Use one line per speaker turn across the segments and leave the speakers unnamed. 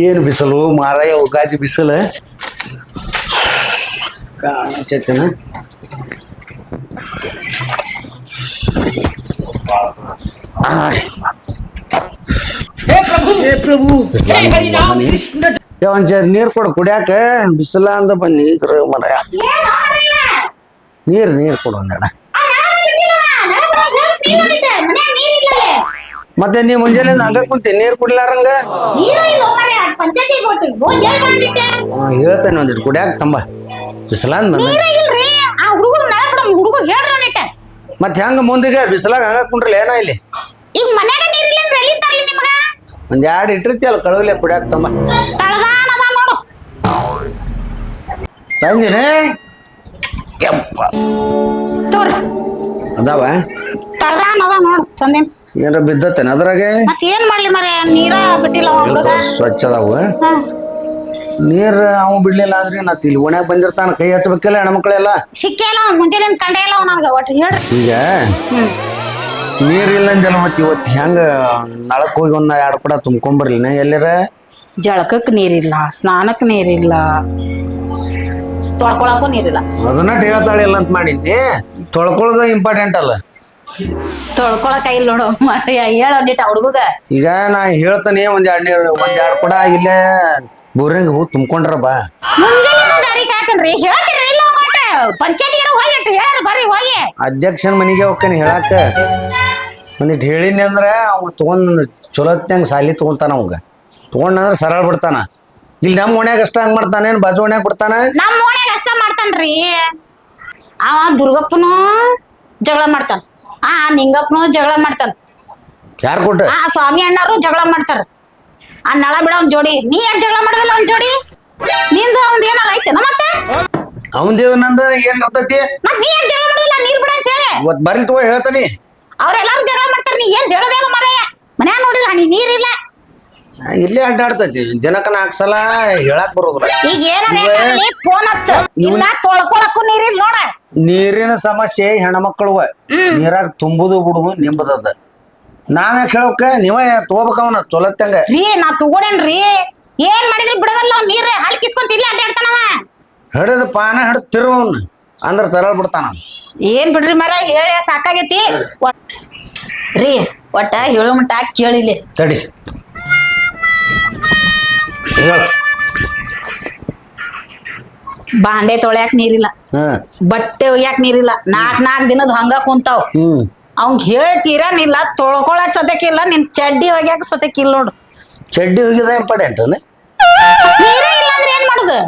ಏನು ಬಿಸಿಲು ಮಾರಾಯ ಉಗಾದಿ ಬಿಸಿಲು ಕಾಣಿಸತ್ತೇನ ಪ್ರಭು ಒಂಚೂರು ನೀರು ಕೊಡು ಕುಡಿಯಾಕ ಬಿಸಿಲ ಅಂದ ಬನ್ನಿ ಮರ ನೀರು ನೀರು ಕೊಡು ಒಂದಣ್ಣ ಮತ್ತೆ ನೀ ಮುಂಜಾನೆ ಹಂಗ ಕುಂತಿ ನೀರ್ ಕುಡ್ಲಾರಂಗ ಹೇಳ್ತೇನೆ ಒಂದಿಟ್ಟು ಕುಡಿಯಾಕ ತಂಬ. ಬಿಸಿಲ ಹುಡುಗ ಬಂದ ಮತ್ತೆ ಹೆಂಗ ಮುಂದಿಗೆ? ಬಿಸಿಲಾಗ ಹಂಗ ಕುಂಡ್ರಲ್ಲ ಏನ ಇಲ್ಲಿ?
ಈಗ ಮನ್ಯಾಗ ನೀರಿಲ್ಲ ಅಂದ್ರೆ ಎಲ್ಲಿ ತರ್ಲಿ ನಿಮಗ?
ಒಂದ್ ಎರಡು ಇಟ್ಟಿರ್ತಿಯಲ್ಲ ಕಳವಲೆ ಕುಡಿಯಾಕ ತಂಬ. ತಂದಿನ? ಅದಾವ?
ತಳದಾನ ಅದ ನೋಡು ತಂದೇನ್
ಏನಾರ ಬಿದ್ದತ್ತೇನ ಅದ್ರಾಗೆ?
ಮತ್ ಏನ್ ಮಾಡ್ಲಿ ಮರೆ ನೀರ ಬಿಟ್ಟಿಲ್ಲ ಅವ ಹುಡುಗ.
ಸ್ವಚ್ಛ ಅದಾವ.
ಹಾ.
ನೀರ್ ಅವ ಬಿಡ್ಲಿಲ್ಲ ಅಂದ್ರೆ ನಾ ಇಲ್ಲಿ ಓಣ್ಯಾಗ ಬಂದಿರ್ತಾನ ಕೈ ಹಚ್ಬೇಕಿಲ್ಲ ಹೆಣ್ಮಕ್ಳೆಲ್ಲ.
ಸಿಕ್ಕೇ ಇಲ್ಲ ಅವ್ನ್ ಮುಂಜಾನೆ ಕಂಡೇ ಇಲ್ಲ ಅವ ನನಗ ಒಟ್ಟು ಹೇಳ್ರಿ.
ಈಗ ನೀರಿಲ್ಲ ಅಂದಲ್ಲ ಮತ್ತೆ ಇವತ್ತು ಹೆಂಗ ನಳಕ್ ಹೋಗಿ ಒಂದ್ ಎರಡು ಕೂಡ ತುಂಬ್ಕೊಂಬರ್ಲಿನ ಎಲ್ಲಿರ?
ಜಳಕಕ್ ನೀರಿಲ್ಲ ಸ್ನಾನಕ್ ನೀರಿಲ್ಲ ತೊಳ್ಕೊಳಕ್ಕೂ ನೀರಿಲ್ಲ
ಅದನ್ನ ಹೇಳ್ತಾಳಿಲ್ಲ ಅಂತ ಮಾಡಿದ್ನಿ ತೊಳ್ಕೊಳ್ಳೋದು ಇಂಪಾರ್ಟೆಂಟ್ ಅಲ್ಲ.
ತೊಳ್ಕೊಳಕ ಇಲ್ಲ ನೋಡು. ಹೇಳ ಒಂದಿಟ್ಟು ಹುಡುಗ
ಈಗ ನಾ ಹೇಳ್ತಾನೆ ಒಂದ್ ಎರಡ್ ನೀರು ಒಂದ್ ಎರಡು ಕೂಡ ಇಲ್ಲೇ ಬೋರಿಂಗ್ ಹೂ ತುಂಬ್ಕೊಂಡ್ರ ಬಾ.
ಮುಂಜಾನೆ ದಾರಿ ಕಾಯ್ತೇನ್ರಿ? ಹೇಳ್ತೀರಿ ಇಲ್ಲ ಒಟ್ಟ. ಪಂಚಾಯತಿಗೆ ಹೋಗಿ ಇಟ್ಟು ಹೇಳ್ರಿ ಬರ್ರಿ ಹೋಗಿ.
ಅಧ್ಯಕ್ಷನ ಮನೆಗೆ ಹೋಗ್ತಾನೆ ಹೇಳಾಕ. ಒಂದಿಟ್ ಹೇಳಿನಿ ಅಂದ್ರೆ ಅವ ತಗೊಂಡ್ ಚಲೋತ್ನಂಗ ಸಾಲಿ ತಗೊಂತಾನ ಅವಂಗ. ತೊಗೊಂಡಂದ್ರೆ ಸರಳ ಬಿಡ್ತಾನ. ಇಲ್ಲಿ ನಮ್ಮ ಓಣ್ಯಾಗ ಅಷ್ಟ ಹಂಗ್ ಮಾಡ್ತಾನೆ ಏನ್ ಬಾಜು ಓಣ್ಯಾಗ ಬಿಡ್ತಾನ
ನಮ್ಮ ಓಣ್ಯಾಗ ಅಷ್ಟ ಮಾಡ್ತಾನ್ರಿ. ಅವ ದುರ್ಗಪ್ಪನು ಜಗಳ ಮಾಡ್ತಾನ. ಆ ನಿಂಗಪ್ಪನು ಜಗಳ ಮಾಡ್ತಾನ.
ಯಾರು ಕೊಟ್ಟ
ಆ ಸ್ವಾಮಿ ಅಣ್ಣಾರು ಜಗಳ ಮಾಡ್ತಾರ. ಆ ನಳ ಬಿಡ ಒಂದ್ ಜೋಡಿ. ನೀ ಯಾಕೆ ಜಗಳ ಮಾಡೋದಿಲ್ಲ ಒಂದ್ ಜೋಡಿ? ನಿಂದು ಅವ್ನ್ ಏನಾರ ಐತೆನ ಮತ್ತೆ?
ಅವಂದೇವ್ ನಂದ ಏನ್ ಗೊತ್ತೈತಿ?
ಮತ್ ನೀ ಯಾಕೆ ಜಗಳ ಮಾಡೋದಿಲ್ಲ ನೀರ್ ಬಿಡ ಅಂತ ಹೇಳಿ.
ಇವತ್ ಬರ್ಲಿ ತಗೋ ಹೇಳ್ತಾನಿ.
ಅವ್ರೆಲ್ಲಾರು ಜಗಳ ಮಾಡ್ತಾರ ನೀ ಏನ್ ಹೇಳೋದೇನು ಮರೆಯ. ಮನ್ಯಾಗ ನೋಡಿಲ್ಲ ನೀ ನೀರಿಲ್ಲ
ಇಲ್ಲೇ ಅಡ್ಡಾಡ್ತೈತಿ. ಜನಕ ನಾಲ್ಕು ಸಲ ಹೇಳಕ್ ಬರೋದಿಲ್ಲ.
ಈಗ ಫೋನ್ ಹಚ್ಚ. ಇಲ್ಲ ತೊಳ್ಕೊಳಕ್ಕೂ ನೀರಿಲ್ಲ ನೋಡ.
ನೀರಿನ ಸಮಸ್ಯೆ ಹೆಣ್ಮಕ್ಳು. ನೀರಾಗ ತುಂಬುದು ಬಿಡುದು ನಿಂಬದದ. ನಾವೇ ಕೇಳೋಕ ನೀವ ತಗೋಬೇಕ ಅವನ ಚೊಲತ್ತಂಗ
ರೀ ನಾ ತಗೋಡೇನ್ರಿ ಏನ್ ಮಾಡಿದ್ರಿ ಬಿಡವಲ್ಲ ನೀರ್. ಹಾಲ್ ಕಿಸ್ಕೊಂತ ಇಲ್ಲ ಅಡ್ಡಾಡ್ತಾನವ
ಹಿಡದ ಪಾನ ಹಿಡಿದು ತಿರುವನ್ ಅಂದ್ರ ತರಳ್ ಬಿಡ್ತಾನ.
ಏನ್ ಬಿಡ್ರಿ ಮರ ಹೇಳಿ ಸಾಕಾಗೈತಿ. ರೀ ಒಟ್ಟ ಹೇಳು ಮಟ್ಟ ಕೇಳಿಲಿ.
ತಡಿ.
ಬಾಂಡೆ ತೊಳ್ಯಾಕ ನೀರಿಲ್ಲ. ಬಟ್ಟೆ ಒಗ್ಯಾಕ ನೀರಿಲ್ಲ. ನಾಕ್ ನಾಕ್ ದಿನದ ಹಂಗ ಕುಂತಾವ್. ಅವಂಗ ಹೇಳ್ತೀರಾ ಹೇಳ್ತೀರನಿಲ್ಲ ತೊಳ್ಕೊಳಕ್ ಸತಕಿಲ್ಲ ನಿನ್ ಚಡ್ಡಿ ಒಗ್ಯಾಕ ಸತಕಿಲ್ಲ ನೋಡು.
ಚಡ್ಡಿ ಒಗ್ಯದ ಇಂಪಾರ್ಟೆಂಟ್
ನೀರೇ ಇಲ್ಲ ಅಂದ್ರೆ ಏನ್ ಮಾಡುದು?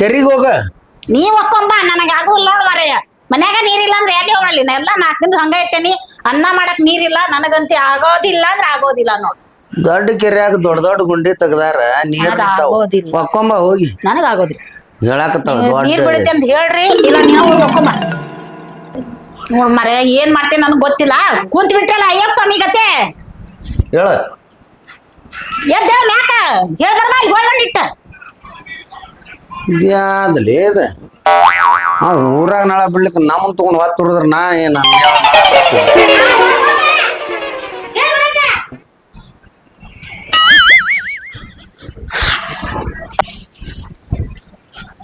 ಕೆರಿಗೆ ಹೋಗ.
ನೀ ಒಕ್ಕೊಂಬ ನನಗ ಆಗುಲ್ಲ ನೋಡ್ ಮರೆಯ. ಮನ್ಯಾಗ ನೀರಿಲ್ಲ ಅಂದ್ರೆ ಎಲ್ಲಿ ಹೋಗಲಿ? ಎಲ್ಲ ನಾಲ್ಕು ದಿನ ಹಂಗ ಇಟ್ಟೇನಿ. ಅನ್ನ ಮಾಡಕ್ ನೀರಿಲ್ಲ ನನಗಂತಿ ಆಗೋದಿಲ್ಲ ಅಂದ್ರೆ ಆಗೋದಿಲ್ಲ ನೋಡ್.
ದೊಡ್ಡ ಕೆರ್ಯಾಗ ದೊಡ್ಡ ದೊಡ್ಡ ಗುಂಡಿ ತೆಗ್ದಾರ ನೀರ್
ನನಗ್. ಆಗೋದಿಲ್ಲ.
ಒಕ್ಕೊಂಬ ಹೋಗಿ.
ನನಗ ಆಗೋದಿಲ್ಲ
ಹೇಳಾಕತ್ತಾವ
ನೀರ್ ಬಿಡುತ್ತೆ
ದೊಡ್ಡ
ಅಂತ ಹೇಳ್ರಿ ಇಲ್ಲ ನೀವು ಹೋಗಿ ಒಕ್ಕೊಂಬ. ನೋಡ್ ಮರೆ ಏನ್ ಮಾಡ್ತೀನಿ ನನಗ್ ಗೊತ್ತಿಲ್ಲ. ಕುಂತ್ ಬಿಟ್ರಲ್ಲ ಅಯ್ಯಪ್ಪ ಸ್ವಾಮಿ ಗತೆ?
ಹೇಳ.
ಎದ್ದ ಯಾಕ ಹೇಳ್ಬಾರ್ದ ಇಲ್ಲಿ ಹೋಗಿ ಬಂದಿಟ್ಟ
ಯಾವ್ದಲ್ಲಿ ಇದು ಆ ಊರಾಗ ನಾಳೆ ಬಿಡ್ಲಿಕ್ಕೆ ನಮ್ಮನ್ ತಗೊಂಡು ಹೊತ್ತು ಹುಡುದ್ರ ನಾ ಏನ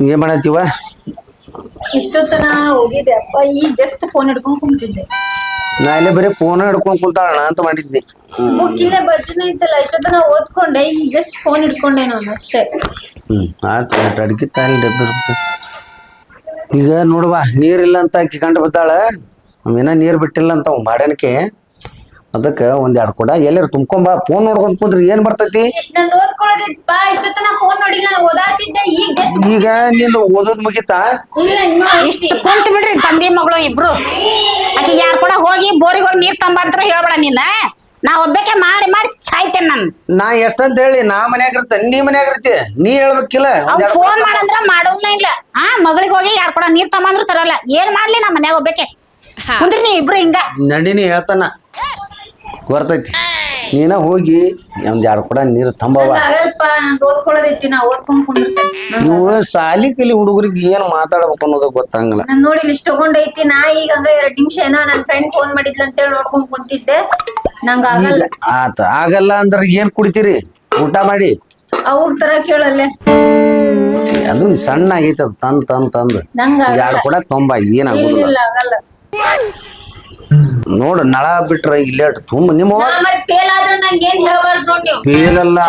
ಏನ್ ಮಾಡತ್ತೀವ?
ಇಷ್ಟೊತ್ತನ ಹೋಗಿದ್ದೆ. ಅಪ್ಪ ಈ ಜಸ್ಟ್ ಫೋನ್ ಹಿಡ್ಕೊಂಡ್ ಕುಂತಿದ್ದೆ.
ನಾ ಇಲ್ಲಿ ಬರೀ ಫೋನ್ ಹಿಡ್ಕೊಂಡ್ ಕುಂತಾಳ ಅಂತ ಮಾಡಿದ್ದೆ
ಬುಕ್ ಇಲ್ಲೇ ಬಜ್ಜುನ ಇತ್ತಲ್ಲ ಇಷ್ಟೊತ್ತನ ಓದ್ಕೊಂಡೆ ಈ ಜಸ್ಟ್ ಫೋನ್ ಹಿಡ್ಕೊಂಡೆ ನಾನು ಅಷ್ಟೇ.
ಹ್ಮ್. ಆಯ್ತು ಅಡ್ಗಿ ತಾಯಿ ಡಬ್ಬಿ ಇರುತ್ತೆ. ಈಗ ನೋಡುವ ನೀರಿಲ್ಲ ಅಂತ ಆಕಿ ಕಂಡು ಬಿದ್ದಾಳ ಅವೇನ ನೀರ್ ಬಿಟ್ಟಿಲ್ಲ ಅಂತ ಮಾಡ್ಯಾನಕ್ಕೆ ಅದಕ್ಕೆ ಒಂದ್ ಎರಡು ಕೊಡ ಎಲ್ಲಾರು ತುಂಬ್ಕೊಂಬ ಫೋನ್ ನೋಡ್ಕೊಂಡ್ ಕುಂದ್ರಿ ಏನ್ ಬರ್ತೈತಿ?
ಈಗ
ನಿಂದು ಓದೋದ್ ಮುಗಿತಾ?
ಕುಂತ್ ಬಿಡ್ರಿ ತಂದಿ ಮಗಳು ಇಬ್ರು. ಆಕಿ ಯಾರ್ ಕೂಡ ಹೋಗಿ ಬೋರಿಗೆ ಹೋಗಿ ನೀರ್ ತಂಬಂತ್ರ ಹೇಳ್ಬೇಡ ನಿನ್ನ ನಾ ಒಬ್ಬಕ್ಕೆ ಮಾಡಿ ಮಾಡಿ ಸಾಯ್ತೇನೆ ನಾನು.
ನಾ ಎಷ್ಟಂತ ಹೇಳಿ ನಾ ಮನ್ಯಾಗ ಇರ್ತೇನೆ ನೀ ಮನ್ಯಾಗ ಇರ್ತಿ ನೀ ಹೇಳ್ಬೇಕಿಲ್ಲ.
ಫೋನ್ ಮಾಡಂದ್ರ ಮಾಡೋದ್ನ ಇಲ್ಲ. ಆ ಮಗಳಿಗೆ ಹೋಗಿ ಯಾರ್ ಕೂಡ ನೀರ್ ತಮ್ಮಂದ್ರು ತರಲ್ಲ. ಏನ್ ಮಾಡ್ಲಿ ನಮ್ಮ ಮನ್ಯಾಗ ಒಬ್ಬಕ್ಕೆ? ಕುಂದ್ರಿ ನೀ ಇಬ್ರು ಹಿಂಗ.
ನಡಿನಿ ಹೇಳ್ತಾನ. ಬರ್ತೈತಿ. ನೀನ ಹೋಗಿ ಒಂದ್ ಎರಡು ಕೂಡ ನೀರು ತಂಬವ.
ನೀವು ನಾ ಓದ್ಕೊಂಡ್ ಕುಂದಿರ್ತೇನೆ.
ಇವು ಸಾಲಿ ಕಲಿ ಹುಡುಗರಿಗೆ ಏನ್ ಮಾತಾಡ್ಬೇಕು ಅನ್ನೋದು ಗೊತ್ತಂಗಿಲ್ಲ.
ನಾನ್ ನೋಡಿ ಲಿಸ್ಟ್ ತಗೊಂಡೈತಿ ನಾ ಈಗ ಹಂಗ ಎರಡ್ ನಿಮಿಷ ಏನೋ ನನ್ ಫ್ರೆಂಡ್ ಫೋನ್ ಮಾಡಿದ್ಲ ಅಂತೇಳಿ ನೋಡ್ಕೊಂಡ್ ಕುಂತಿದ್ದೆ. ನಂಗ
ಈಗ
ಆಗಲ್ಲ.
ಆತ ಆಗಲ್ಲ ಅಂದ್ರೆ ಏನ್ ಕುಡಿತೀರಿ? ಊಟ ಮಾಡಿ.
ಅವ್ರ ತರ ಕೇಳಲ್ಲೇ.
ಅದು ಸಣ್ಣ ಆಗೈತೆ ಅದು ತಂದ್ ತಂದ್ ತಂದ್.
ನಂಗ
ಎರಡು ಕೂಡ ತೊಂಬ
ಏನಾಗ ಆಗಲ್ಲ.
ನೋಡು ನಳ ಬಿಟ್ರೆ ಇಲ್ಲೇ ತುಂಬ ನಿಮ್ಮ
ಫೇಲ್ ಆದ್ರೆ ನಂಗೆ ಏನ್ ಹೇಳ್ಬಾರ್ದು ನೋಡ್ ನೀವು?
ಬೇಲಲ್ಲ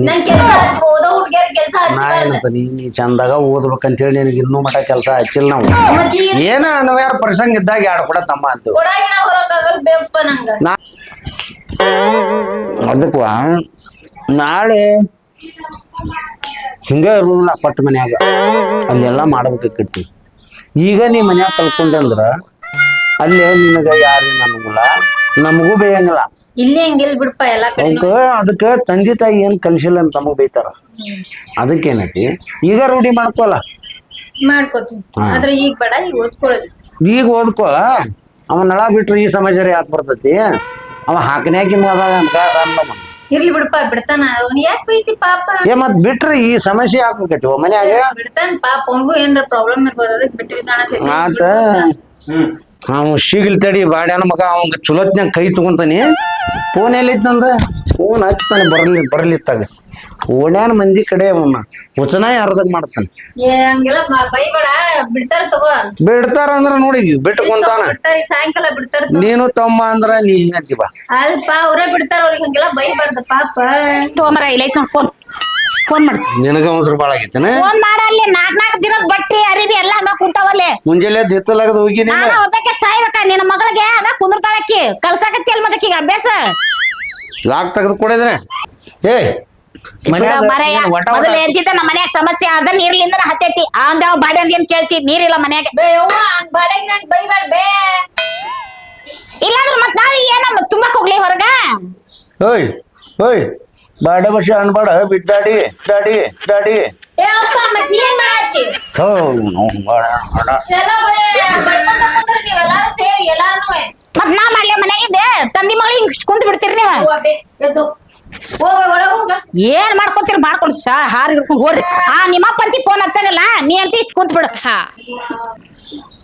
ನನ್ ಕೆಲ್ಸ ಓದೋ ಹುಡ್ಗ್ಯಾರ ಕೆಲ್ಸ
ನಾ ನೀ ನೀ ಚಂದಾಗ ಓದ್ಬೇಕಂತೇಳಿ ನಿನಗೆ ಇನ್ನೂ ಮಠ ಕೆಲಸ ಹಚ್ಚಿಲ್ಲ ನಾವು. ಏನು ಅನ್ವ್ಯಾರ ಪ್ರಸಂಗ ಇದ್ದಾಗ ಯಾಡ್ ಕೂಡ ತಮ್ಮ ಅಂತೀವಿ.
ಕೊಡಾಗಿನ ಬೇಪ್ಪ ನಂಗ.
ಅದಕ್ಕ ನಾಳೆ ಹಿಂಗ ಇರೋಲ್ಲ ಪಟ್ಟ ಮನ್ಯಾಗ. ಅಲ್ಲೆಲ್ಲ ಮಾಡ್ಬೇಕಾಕೈತಿ ಈಗ ನೀ ಮನ್ಯಾಗ ಕಲ್ಕೊಂಡೆ ಅಂದ್ರ ಅಲ್ಲೇ ನಿನಗ ಯಾರೇನು ಅನ್ನಂಗಿಲ್ಲ ನಮಗೂ ಬೇಯಂಗಿಲ್ಲ.
ಇಲ್ಲಿ ಹಂಗಿಲ್ ಬಿಡಪ್ಪ ಎಲ್ಲಾ ಕಡೆ
ಅದಕ್ಕ ತಂದಿ ತಂದೆ ತಾಯಿ ಏನ್ ಕಲಿಸಿಲ್ಲ ಅಂತ ನಮಗ್ ಬೈತಾರ. ಅದಕ್ಕೇನೈತಿ ಈಗ ರೂಢಿ ಮಾಡ್ಕೋಲ್ಲ.
ಮಾಡ್ಕೋತೀನಿ. ಆದ್ರೆ ಈಗ ಬೇಡ ಈಗ ಓದ್ಕೊಳ್ಳೋದು.
ಈಗ ಓದ್ಕೋ ಅವ ನಳ ಬಿಟ್ರೆ ಈ ಸಮಾಚಾರ ಯಾಕೆ ಬರ್ತೈತಿ? ಅವ ಹಾಕನ್ಯಾಕಿ
ಇರ್ಲಿ ಬಿಡಪ್ಪ ಬಿಡ್ತಾನ. ಅವ್ನು ಯಾಕೆ ಬೈತಿ ಪಾಪ?
ಏ ಮತ್ ಬಿಟ್ರೆ ಈ ಸಮಸ್ಯೆ ಹಾಕ್ಬೇಕೈತಿ ಮನ್ಯಾಗ
ಬಿಡ್ತಾನ ಪಾಪ. ಅವ್ನಿಗೂ ಏನ್ರ ಪ್ರಾಬ್ಲಮ್ ಇರ್ಬೋದು ಅದಕ್ಕೆ ಬಿಟ್ಟಿರ್ತಾನ
ಆತ. ಅವ ಶೀಗಿಲ್ ತಡಿ ಬಾಡ್ಯಾನ ಮಗ ಅವಂಗ ಚಲೋತ್ನಾಗ ಕೈ ತಗೊಂತಾನಿ. ಫೋನ್ ಎಲ್ಲಿದ್ದಂದ ಫೋನ್ ಹಚ್ತಾನೆ ಬರಲಿ ಬರ್ಲಿತ್ತಾಗ. ಓಡ್ಯಾನ ಮಂದಿ ಕಡೆ ಅವನ್ನ ವಚನ ಯಾರ್ದಾಗ ಮಾಡ್ತಾನೆ?
ಏ ಹಂಗೆಲ್ಲ ಮ- ಬೈಬೇಡ ಬಿಡ್ತಾರ ತಗೋ.
ಬಿಡ್ತಾರ ಅಂದ್ರ ನೋಡಿ ಬಿಟ್ಟು ಕುಂತಾನ.
ಬಿಡ್ತಾರ ಈಗ ಸಾಯಂಕಾಲ ಬಿಡ್ತಾರ ತಗೋ.
ನೀನು ತಮ್ಮ ಅಂದ್ರ ನೀ ಹಿಂಗಂತಿ ಬಾ
ಅಲ್ಪ ಅವ್ರೇ ಬಿಡ್ತಾರ ಅವ್ರಿಗೆ ಹಂಗೆಲ್ಲ ಬೈಬಾರ್ದು ಪಾಪ.
ತಗೊಂಬರ ಇಲ್ಲೈತ್ ನೋಡ್ ಫೋನ್ ಫೋನ್ ಮಾಡು.
ನಿನಗ ಮೊಸರು ಬಾಳ ಆಗೈತೇನ?
ಫೋನ್ ಮಾಡ ಅಲ್ಲಿ. ನಾಕ್ ನಾಕ್ ದಿನದ ಬಟ್ಟಿ ಅರಿವಿ ಎಲ್ಲ ಹಂಗ ಕುಂತಾವಲ್ಲಿ.
ಮುಂಜಾನೆ ದಿತ್ತಲಾಗದ ಹೋಗಿ ನೀನು?
ಅದಕ್ಕೆ ಸಾಯ್ಬೇಕ? ನಿನ್ನ ಮಗಳಿಗೆ ಅದ ಕುಂದ್ರತಾಳಕ್ಕಿ ಕಲ್ಸಾಕತ್ತಿ ಅಲ್ ಮದಕ್ಕೀಗ ಅಭ್ಯಾಸ.
ಲಾಕ್ ತೆಗೆದು ಕೊಡಿದ್ರೆ? ಏ
ಮೊದಲು ಎಂತಿದ್ದ ನಮ್ಮ ಮನ್ಯಾಗ ಸಮಸ್ಯೆ ಅದ ನೀರ್ಲಿಂದ ಹತ್ತೈತಿ. ಅಂದ ಬಾಡ್ಯಾಗ ಏನ್ ಕೇಳ್ತಿ? ನೀರಿಲ್ಲ ಮನ್ಯಾಗ.
ಬೇ ಅವ್ವ ಹಂಗ್ ಬಾಡಗ್ ನಂಗ್ ಬೈಬಾರ್ ಬೇ.
ಇಲ್ಲಾಂದ್ರ ಮತ್ ನಾವ್ ಏನ ತುಂಬಾ ಹೋಗ್ಲಿ ಹೊರಗ?
ಓಯ್ ಓಯ್. ಬಾಡ ಬಸ್ ಅನ್ಬೇಡ ಬಿದ್ದಾಡಿ ದಾಡಿ ದಾಡಿ
ಏ ಅಪ್ಪ ಮತ್ ನೀ ಏನ್ ಮಾಡಾತಿ
ಥೋ ಅವ್ನ್ ಬಾಡ ಬಾಡ.
ಎಲ್ಲ ಬರೇ ಬೈಕೊಂತ ಕುಂದ್ರಿ ನೀವೆಲ್ಲಾರು ಸೇರಿ ಎಲ್ಲಾರ್ನು
ಮತ್ ನಾ ಮಾಡ್ಲಿ ಮನ್ಯಾಗಿದ್ದೆ ತಂದಿ ಮಗಳಿಗೆ ಹಿಂಗ್ ಕುಂತ್ ಬಿಡ್ತೀರಿ ನೀವು?
ಎದ್ದು. ಹೋಗ ಒಳಗ್ ಹೋಗ.
ಏನ್ ಮಾಡ್ಕೊತೀರಿ ಮಾಡ್ಕೊಂಡು ಸಾ ಹಾರಿ ಹಿಡ್ಕೊಂಡು ಹೋಗ್ರಿ ಆ ನಿಮ್ಮಪ್ಪ ಅಂತಿ ಫೋನ್ ಹಚ್ಚಂಗಿಲ್ಲ ನೀ ಅಂತ ಇಷ್ಟ ಕುಂತ ಬಿಡು.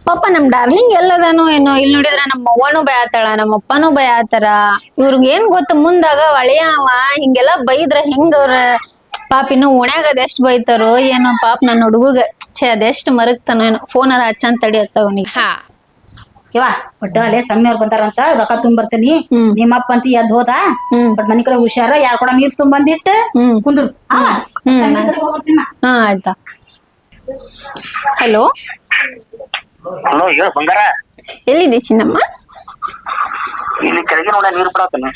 ಪಾಪ ನಮ್ ಡಾರ್ಲಿಂಗ್ ಎಲ್ಲದಾನು ಏನೋ ಇಲ್ಲಿ ನೋಡಿದ್ರ ನಮ್ಮ ಅವ್ವನು ಬಯಾತಾಳ ನಮ್ಮ ಅಪ್ಪನೂ ಬಯಾತಾರ. ಇವ್ರಿಗೆ ಏನ್ ಗೊತ್ತ ಮುಂದಾಗ ಒಳೆಯ ಅವ ಹಿಂಗೆಲ್ಲ ಬೈದ್ರ ಹೆಂಗ ಅವ್ರ ಪಾಪ ಇನ್ನು ಓಣ್ಯಾಗ ಅದೆಷ್ಟ್ ಬೈತಾರೋ ಏನೋ ಪಾಪ ನನ್ನ ಹುಡುಗಗ. ಛೇ ಅದೆಷ್ಟ್ ಮರಗ್ತಾನೋ ಏನೋ ಫೋನರ ಹಚ್ಚಂತ ತಡಿ ಅತ್ತ ಅವನಿಗೆ.
ಇವ ಒಟ್ಟ ಅಲ್ಲೇ ಸಣ್ಣವ್ರು ಬಂದಾರಂತ ರೊಕ್ಕ ತುಂಬ ಬರ್ತೀನಿ
ಹ್ಮ್.
ನಿಮ್ಮಪ್ಪ ಅಂತ ಎದ್ ಹೋದ
ಹ್ಮ್.
ಬಟ್ ಮನಿ ಕಡೆ ಹುಷಾರ ಯಾರ ಕೂಡ ನೀರ್ ತುಂಬಂದಿಟ್ಟ
ಹ್ಮ್.
ಕುಂದ್ರು. ಆ,
ಹ್ಮ್. ಹಾ ಆಯ್ತಾ. ಹಲೋ
ಹಲೋ ಹೇಳ ಬಂಗಾರ?
ಎಲ್ಲಿದೆ ಚಿನ್ನಮ್ಮ?
ಇಲ್ಲಿ ಕೆಳಗೆ ನೋಡ ನೀರು ಬಿಡಾತನ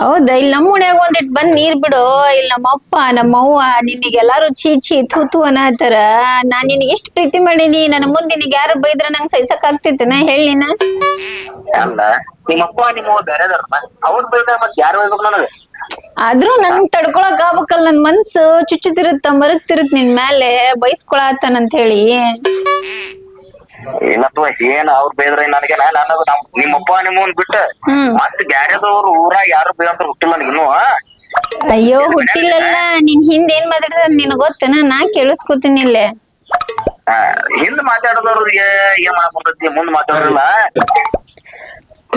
ಹೌದಾ? ಇಲ್ಲಿ ನಮ್ಮ ಓಣ್ಯಾಗ ಒಂದಿಟ್ ಬಂದ್ ನೀರ್ ಬಿಡು. ಇಲ್ಲಿ ನಮ್ಮ ಅಪ್ಪ ನಮ್ಮ ಅವ್ವ ನಿನಗೆಲ್ಲಾರು ಛೀ ಚೀ ಥೂ ಥೂ ಅನ್ನತಾರ ನಾನ್ ನಿನಗೆ ಎಷ್ಟ್ ಪ್ರೀತಿ ಮಾಡೀನಿ. ನನ್ನ ಮುಂದೆ ನಿನಗೆ ಯಾರು ಬೈದ್ರ ನಂಗೆ ಸಹಿಸಕ್ ಆಗ್ತಿತ್ತನ ಹೇಳಿ ನೀನ.
ಅಲ್ಲ ನಿಮ್ಮ ಬೇರೆದಾರಪ್ಪ ಅವ್ರ ಬೈದ ಮತ್ ಯಾರು ನನಗ?
ಆದ್ರೂ ನನ್ ತಡ್ಕೊಳಕ್ ಆಗ್ಬೇಕಲ್ಲ. ನನ್ ಮನ್ಸು ಚುಚ್ಚುತ್ತಿರುತ್ತ ಮರಗ್ತಿರುತ್ ನಿನ್ ಮೇಲೆ ಅಂತ ಹೇಳಿ
ಏನಪ್ಪ ಏನ್ ಅವ್ರ ಬೇದ್ರ ನನಗೆ ನಮ್ ನಿಮ್ಮಪ್ಪ ನಿಮ್ಮನ್ ಬಿಟ್ಟ ಮತ್ ಬ್ಯಾರೆದವ್ರು ಊರಾಗ ಯಾರು ಬೇಂದ್ರ ಹುಟ್ಟಿಲ್ಲ ನನಗೆ ಇನ್ನೂ.
ಅಯ್ಯೋ ಹುಟ್ಟಿಲ್ಲಲ್ಲ ನಿನ್ ಹಿಂದ್ ಏನ್ ಮಾತಾಡ್ತಾರ ನಿನ್ ಗೊತ್ತೇನ ನಾ ಕೇಳಿಸ್ಕೊತೀನಿ ಇಲ್ಲೇ.
ಹಿಂದ್ ಮಾತಾಡೋದವ್ರಿಗೆ ಏನ್ ಮಾಡ್ಕೊಂಡಿ ಮುಂದ್ ಮಾತಾಡೋದಿಲ್ಲ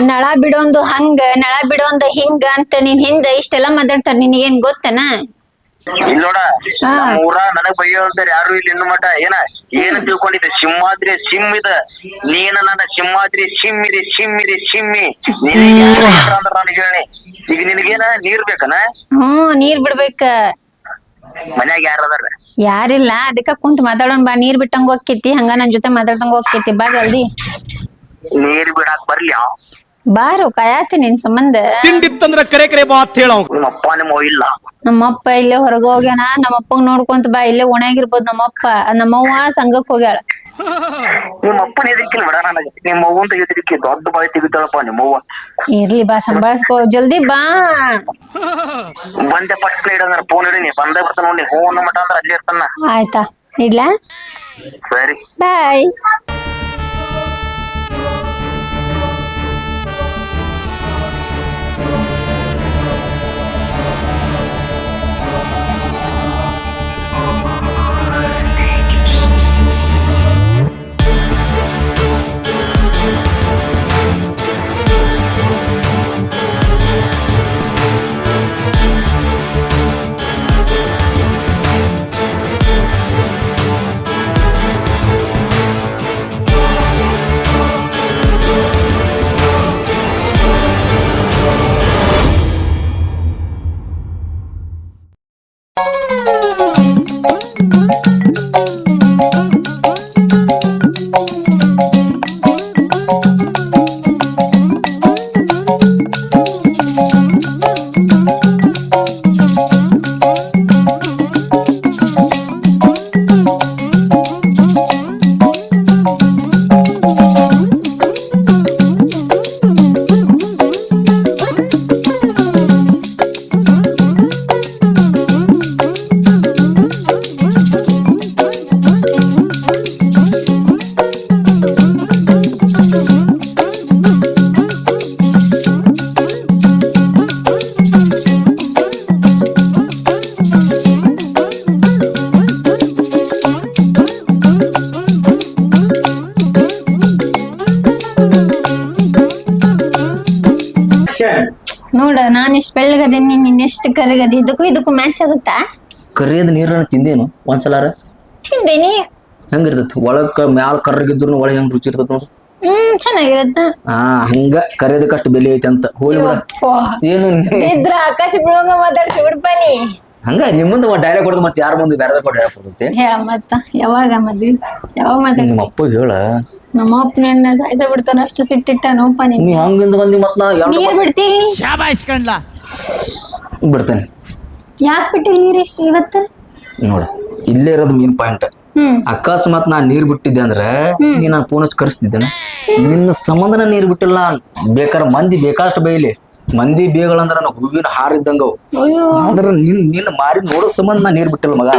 ನಳ ಬಿಡೋಂದು ಹಂಗ ನಳ ಬಿಡೋಂದು ಹಿಂಗ ಅಂತ ನೀನ್ ಹಿಂದ ಇಷ್ಟೆಲ್ಲಾ ಮಾತಾಡ್ತಾರ ನಿನಗೇನ್ ಗೊತ್ತೇನ?
ಇಲ್ಲ ನೋಡ. ನಮ್ಮ ಊರ ನನಗ್ ಬೈಯೋಳ್ತಾರ ಯಾರು ಇಲ್ಲಿ ಇನ್ನು ಮಠ? ಏನ? ಏನ್ ತಿಳ್ಕೊಂಡಿದ್ದೆ? ಸಿಂಹಾದ್ರಿ ಸಿಮ್ ಇದ. ನೀನ ನನ್ನ ಸಿಂಹಾದ್ರಿ ಸಿಮ್ಮಿರಿ ಸಿಮ್ಮಿರಿ ಸಿಮ್ಮಿ ನಾನು ಅಂದ್ರ ಹೇಳಿ ಈಗ ನಿನಗೇನ? ನೀರ್ ಬೇಕನ?
ಹ್ಮ್ ನೀರ್ ಬಿಡ್ಬೇಕ.
ಮನ್ಯಾಗ ಯಾರ ಅದಾರ?
ಯಾರಿಲ್ಲ ಅದಕ್ಕ ಕುಂತ ಮಾತಾಡೋಣ ಬಾ. ನೀರ್ ಬಿಟ್ಟಂಗ ಹೋಗ್ತೈತಿ ಹಂಗ ನನ್ ಜೊತೆ ಮಾತಾಡ್ದಂಗ ಹೋಗ್ತೈತಿ. ಬಾ ಜಲ್ದಿ.
ನೀರ್ ಬಿಡಾಕ್ ಬರ್ಲಿ
ಬಾರು ಕಾಯಾತಿ ನಿನ್ ಸಂಬಂಧ.
ತಿಂಡಿತ್ತಂದ್ರ ಕರೆ ಕರೆ ಮಾತ್ ಹೇಳ
ನಿಮ್ಮ ಅಪ್ಪ ನಿಮ್ಮ ಅವ್ವ ಇಲ್ಲ.
ನಮ್ಮಪ್ಪ ಇಲ್ಲೇ ಹೊರಗ ಹೋಗ್ಯಾನ ನಮ್ಮಪ್ಪಗ್ ನೋಡ್ಕೊಂತ ಬಾ ಇಲ್ಲೇ ಒಣಗಿರ್ಬೋದ್ ನಮ್ಮಪ್ಪ. ನಮ್ಮವ್ವ ಸಂಘಕ್ ಹೋಗ್ಯಾಳ.
ನಿಮ್ಮ ಅಪ್ಪನ ಎದರಿಕಿಲ್ಲ ಬಿಡ ನನಗೆ. ನಿಮ್ಮ ಅವ್ವಂತ ಎದರಿಕೆ ದೊಡ್ಡ ಬಾಯಿ ತೆಗಿತಾಳಪ್ಪ ನಿಮ್ಮ ಅವ್ವ
ಇರ್ಲಿ ಬಾ ಸಂಭಾಳ್ಸ್ಕೋ ಜಲ್ದಿ ಬಾ.
ಬಂದೆ ಪಟ್ಟಿ ಪ್ಲೇಟ್ ಫೋನ್ ಇಡಿ ನೀ ಬಂದೇ ಬರ್ತಾನ ನೋಡಿ ಹೂ ಅನ್ನೋ ಮಟ ಅಂದ್ರೆ ಅಲ್ಲೇ ಇರ್ತಾನ.
ಆಯ್ತಾ ಇಡ್ಲಾ?
ಸರಿ.
ಬಾಯ್ ಬೆಳ್ಳಗದೆ ನೀನ್ ಎಷ್ಟು ಕರಗದೆ? ಇದಕ್ಕೂ ಇದಕ್ಕೂ ಮ್ಯಾಚ್ ಆಗುತ್ತಾ?
ಕರಿಯದ ನೀರನ್ನ ತಿಂದೇನು ಒಂದ್ಸಲಾರ?
ತಿಂದೇನಿ.
ಹೆಂಗಿರ್ತೈತಿ? ಒಳಗ ಮ್ಯಾಲ ಕರ್ರಗಿದ್ರು ಒಳಗೆ ಹೆಂಗ್ ರುಚಿ ಇರ್ತೈತಿ ನೋಡು.
ಹ್ಮ್ ಚೆನ್ನಾಗಿರತ್ತ.
ಹಾ ಹಂಗ ಕರಿಯೋದಕ್ಕಷ್ಟು ಬೆಲೆ ಐತೆ ಅಂತ. ಹೋಳಿ ಏನು ನೀ-
ಇದ್ರ ಆಕಾಶ ಬಿಡುವಂಗ ಮಾತಾಡ್ತಿ ಬಿಡ್ಪಾನಿ
ಹಂಗ ನಿಮ್ ಮುಂದೆ ಡೈಲಾಗ್ ಕೊಡೋದು ಮತ್ತೆ ಯಾರ ಮುಂದೆ ಬೇರೆ ಡೈಲಾಗ್ ಕೊಡ್ತೈತಿ
ಮತ್ತ ಯಾವಾಗ ಮದ್ವಿ ಯಾವಾಗ ಮಾತಾಡ್ತಿ?
ನಿಮ್ಮ ಅಪ್ಪ ಹೇಳ.
ನಮ್ಮ ಅಪ್ಪ ನನ್ನ ಸಾಯಿಸ ಬಿಡ್ತಾನ ಅಷ್ಟು ಸಿಟ್ಟಿಟ್ಟ ನೋಪ ನೀ
ನೀ ಹಂಗಿಂದ ಬಂದಿ ಮತ್ತ ನಾ ಯಾವ
ನೀರ್ ಬಿಡ್ತೀನಿ
ಶಾಬಾಷ್ ಕಣ್ಲ.
ಬಿಡ್ತೇನೆ.
ಯಾಕೆ ಬಿಟ್ಟಿ ನೀರ್ ಇಷ್ಟು ಇವತ್ತ?
ನೋಡ ಇಲ್ಲೇ ಇರೋದು ಮೀನ್ ಪಾಯಿಂಟ್
ಹ್ಮ್.
ಅಕಸ್ಮಾತ್ ನಾ ನೀರ್ ಬಿಟ್ಟಿದ್ದೆ ಅಂದ್ರೆ ನೀ ನಾನು ಫೋನ್ ಹಚ್ಚಿ ಕರೆಸ್ತಿದ್ದೇನೆ. ನಿನ್ನ ಸಂಬಂಧನ ನೀರ್ ಬಿಟ್ಟಿಲ್ಲ. ಬೇಕಾದ್ರೆ ಮಂದಿ ಬೇಕಾಷ್ಟು ಬೈಲಿ. ಮಂದಿ ಬೇಗಳಂದ್ರ ನಾವು ಹೂವಿನ ಹಾರ ಇದ್ದಂಗವು
ಅಯ್ಯೋ.
ಆದ್ರ ನಿನ್ ನಿನ್ನ ಮಾರಿ ನೋಡೋ ಸಂಬಂಧ ನಾ ನೀರ್ ಬಿಟ್ಟಿಲ್ಲ ಮಗ.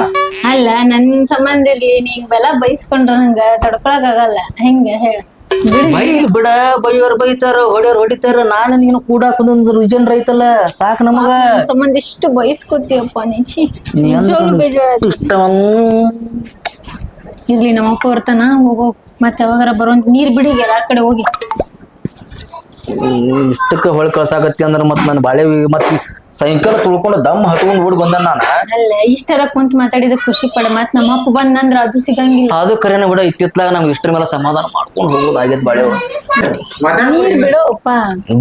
ಅಲ್ಲ ನನ್ ಸಂಬಂಧ ಇರ್ಲಿ ನೀನ್ ಬೆಲ್ಲ ಬೈಸ್ಕೊಂಡ್ರ ನಂಗ ತಡ್ಕೊಳಕ್ ಆಗಲ್ಲ. ಹೆಂಗ ಹೇಳ?
ಬೈ ಬಿಡ ಬೈಯೋರ್ ಬೈತಾರ ಹೊಡಿಯೋರ್ ಹೊಡಿತಾರ. ನಾನು ನೀನು ಕೂಡ ಕುಂದೊಂದು ರುಜನ್ ರೈತಲ್ಲ ಸಾಕ್ ನಮಗ.
ಸಂಬಂಧ ಇಷ್ಟು ಬೈಸ್ಕೊತೀಯಪ್ಪ ನೀಚಿ
ನೀ
ನಿಜವಾಗ್ಲೂ ಬೇಜಾರ
ಇಷ್ಟ
ಇರ್ಲಿ ನಮ್ಮ ಅಪ್ಪ ಬರ್ತಾನ ಹೋಗೋ. ಮತ್ತೆ ಯಾವಾಗಾರ ಬರೋ ನೀರ್ ಬಿಡಿ ಎಲ್ಲಾರ್ ಕಡೆ ಹೋಗಿ.
ಇಷ್ಟಕ್ಕ ಹೊಳ್ ಕಳ್ಸಾಕತ್ತಿ ಅಂದ್ರ ಮತ್ ನನ್ ಬಾಳೆ ಮತ್ ಸಾಯಂಕಾಲ ತುಳ್ಕೊಂಡು ದಮ್ ಹತ್ಕೊಂಡ್ ಓಡ್ ಬಂದ ನಾನು.
ಅಲ್ಲ ಇಷ್ಟರ ಕುಂತ ಮಾತಾಡಿದ ಖುಷಿ ಪಡ ಮತ್ ನಮ್ಮ ಅಪ್ಪ ಅಂದ್ರೆ ಅದು ಸಿಗಂಗಿಲ್ಲ.
ಅದು ಕರೆನ ಬಿಡ ಇತ್ತಿತ್ಲಾಗ ನಮ್ಗೆ ಇಷ್ಟರ ಮೇಲೆ ಸಮಾಧಾನ ಮಾಡ್ಕೊಂಡು ಹೋಗೋದು ಆಗೈತ್ ಬಾಳೆ
ನೀರ್ ಬಿಡು ಅಪ್ಪ.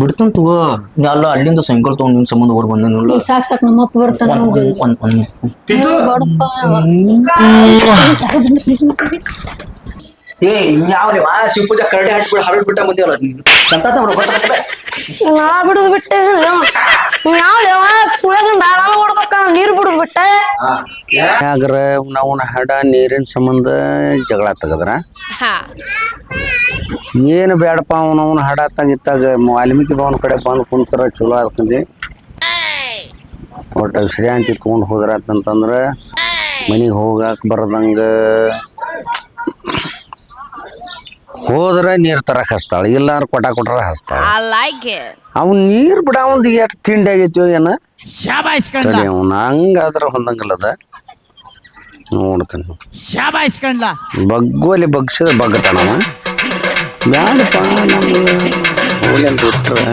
ಬಿಡ್ತಾನ ತಗೋ. ನೀ ಅಲ್ಲ ಅಲ್ಲಿಂದ ಸಾಯಂಕಾಲ ತಗೊಂಡ್ ನಿನ್ ಸಂಬಂಧ ಓಡ್ ಬಂದೇನಿಲ್ಲ
ಈಗ ಸಾಕ್ ಸಾಕ್ ನಮ್ಮ ಅಪ್ಪ ಬರ್ತಾನ
ಒಂದ್ ಒಂದ್ ಒಂದ್
ಬೇಡಪ್ಪ.
ಏ ಇನ್ಯಾವ್ಲಿ ಮಾ ಶಿವ ಪೂಜಾ ಕರಡಿ ಹಾಕ್ಬಿಟ್ಟು ಹರಡ್ ಬಿಟ್ಟ ಮುಂದೆ ಕಂತ
ನಾ ಬಿಡುದು ಬಿಟ್ಟೆ ಯಾವ ಸುಳಗಿಂದ ನಾನು ನೀರು ಬಿಡುದು ಬಿಟ್ಟೆ.
ಯಾಗ್ರ ನಾವು ಹಡ ನೀರಿನ ಸಂಬಂಧ ಜಗಳ ತೆಗದ್ರ? ಏನು ಬೇಡಪ್ಪ ಅವನು ಅವನು ಹಡ ತಂಗಿತ್ತಾಗ ವಾಲ್ಮೀಕಿ ಭವನ ಕಡೆ ಬಂದು ಕುಂತರ ಚಲೋ ಆಗ್ತದೆ ಒಟ್ಟು ವಿಶ್ರಾಂತಿ ತೊಗೊಂಡು ಹೋದ್ರ ಅಂತಂದ್ರೆ ಮನೆಗೆ ಹೋಗಾಕ ಬರದಂಗ ಹೋದ್ರೆ ನೀರು ತರಕ್ ಹಸ್ತಾಳ ಅಂದ್ರೆ ಕೊಟ ಕೊಟ್ರ ಹಸ್ತಾಳ ಅವ್ ನೀರು ಬಿಡ ಅವ್ನು ಎಷ್ಟು ತಿಂಡಿ ಆಗೈತಿ ಏನ.
ಶಾಬಾಸ್ ಕಣ್ಲ
ತಡಿ ಅವ್ನು ಹಂಗಾದ್ರೆ ಹೊಂದಂಗಿಲ್ಲದ ನೋಡ್ತಾನೆ.
ಶಾಬಾಸ್ ಕಣ್ಲ
ಬಗ್ಗೋಲಿ ಬಗ್ಸಿದ ಬಗ್ಗತಾನವ ಬ್ಯಾಡಪ್ಪ ನಮ್ಗೆ ಬಿಟ್ರೆ